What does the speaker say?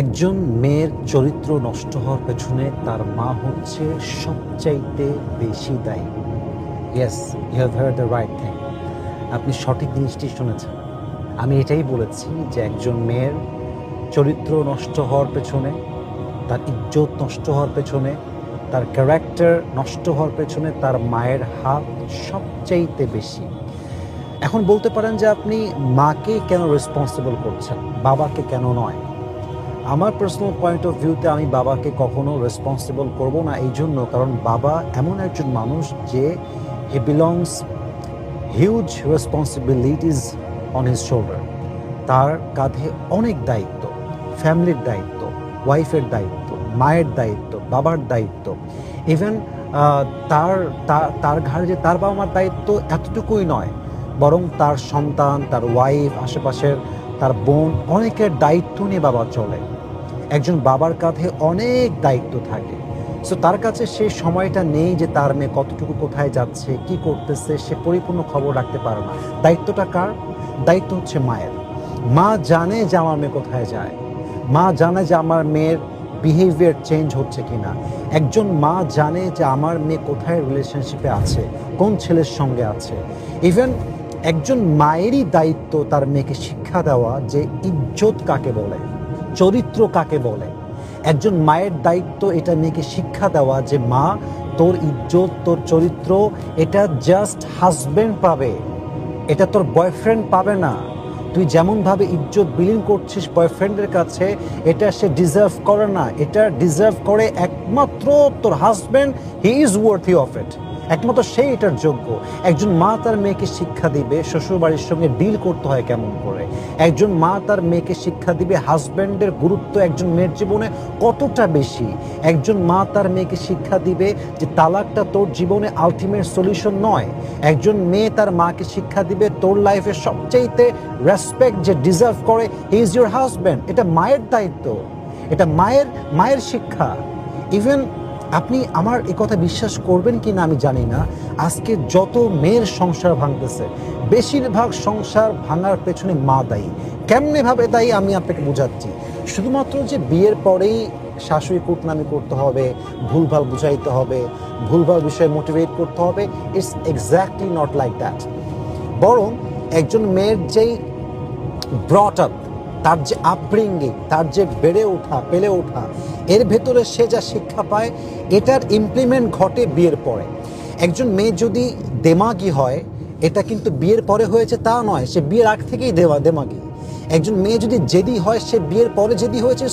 একজন মেয়ের চরিত্র নষ্ট হওয়ার পেছনে তার মা হচ্ছে সবচাইতে বেশি দায়ী। Yes you have heard the right thing আপনি সঠিক জিনিসটি শুনেছেন। আমি এটাই বলেছি যে একজন মেয়ের চরিত্র নষ্ট হওয়ার পেছনে, তার ইজ্জত নষ্ট হওয়ার পেছনে, তার ক্যারেক্টার নষ্ট হওয়ার পেছনে তার মায়ের হাত সবচাইতে বেশি। এখন বলতে পারেন যে আপনি মাকে কেন রেসপন্সিবল করছেন? বাবাকে কেন নয়? আমার পার্সোনাল পয়েন্ট অফ ভিউতে আমি বাবাকে কখনো রেসপন্সিবল করব না এই জন্য, কারণ বাবা এমন একজন মানুষ যে he belongs huge responsibilities on his shoulder তার কাঁধে অনেক দায়িত্ব ফ্যামিলির দায়িত্ব ওয়াইফের দায়িত্ব, মায়ের দায়িত্ব, বাবার দায়িত্ব। ইভেন তার তার- ঘাড়ে যে তার বাবা মার দায়িত্ব এতটুকুই নয়, বরং তার সন্তান, তার ওয়াইফ আশেপাশের তার বোন অনেকের দায়িত্ব নিয়ে বাবা চলে। একজন বাবার কাঁধে অনেক দায়িত্ব থাকে। সো তার কাছে সে সময়টা নেই যে তার মেয়ে কতটুকু কোথায় যাচ্ছে, কি করতেছে, সে পরিপূর্ণ খবর রাখতে পারে না। দায়িত্বটা কার? দায়িত্ব হচ্ছে মায়ের। মা জানে যে আমার মেয়ে কোথায় যায়। মা জানে যে আমার মেয়ের বিহেভিয়ার চেঞ্জ হচ্ছে কিনা। একজন মা জানে যে আমার মেয়ে কোথায় রিলেশনশিপে আছে, কোন ছেলের সঙ্গে আছে। ইভেন একজন মায়েরই দায়িত্ব তার মেয়েকে শিক্ষা দেওয়া যে ইজ্জত কাকে বলে, চরিত্র কাকে বলে। একজন মায়ের দায়িত্ব এটা মেয়েকে শিক্ষা দেওয়া যে, মা, তোর ইজ্জত, তোর চরিত্র, এটা জাস্ট হাজব্যান্ড পাবে। এটা তোর বয়ফ্রেন্ড পাবে না। তুই যেমনভাবে ইজ্জত বিলিং করছিস বয়ফ্রেন্ডের কাছে, এটা সে ডিজার্ভ করে না। এটা ডিজার্ভ করে একমাত্র তোর husband he is worthy of it একমাত্র সেই এটার যোগ্য। একজন মা তার মেয়েকে শিক্ষা দিবে, শ্বশুরবাড়ির সঙ্গে ডিল করতে হয় কেমন করে? একজন মা তার মেয়েকে শিক্ষা দিবে হাজব্যান্ডের গুরুত্ব একজন মেয়ের জীবনে কতটা বেশি? একজন মা তার মেয়েকে শিক্ষা দিবে যে তালাকটা তোর জীবনে আলটিমেট সলিউশন নয়। একজন মেয়ে তার মাকে শিক্ষা দিবে, তোর লাইফে সবচাইতে রেসপেক্ট যে ডিজার্ভ করে হি ইজ ইউর হাজব্যান্ড এটা মায়ের দায়িত্ব। এটা মায়ের মায়ের শিক্ষা। ইভেন আপনি আমার এ কথা বিশ্বাস করবেন কি না আমি জানি না। আজকে যত মেয়ের সংসার ভাঙতেছে, বেশিরভাগ সংসার ভাঙার পেছনে মা দায়ী। কেমনে ভাবে দায়ী আমি আপনাকে বোঝাচ্ছি। শুধুমাত্র যে বিয়ের পরেই শাশুড়ি কুটনামি করতে হবে, ভুলভাল বুঝাইতে হবে, ভুলভাল বিষয়ে মোটিভেট করতে হবে it's exactly not like that বরং একজন মেয়ের যেই ব্রট আপ তার যে আপব্রিঙ্গিং তার যে বেড়ে ওঠা, পেলে ওঠা, এর ভেতরে সে যা শিক্ষা পায়, এটার ইমপ্লিমেন্ট ঘটে বিয়ের পরে। একজন মেয়ে যদি দেমাগি হয়, এটা কিন্তু বিয়ের পরে হয়েছে তা নয়, সে বিয়ের আগ থেকেই দেওয়া দেমাগি। একজন মেয়ে যদি জেদি হয়, সে বিয়ের পরে জেদি হয়েছে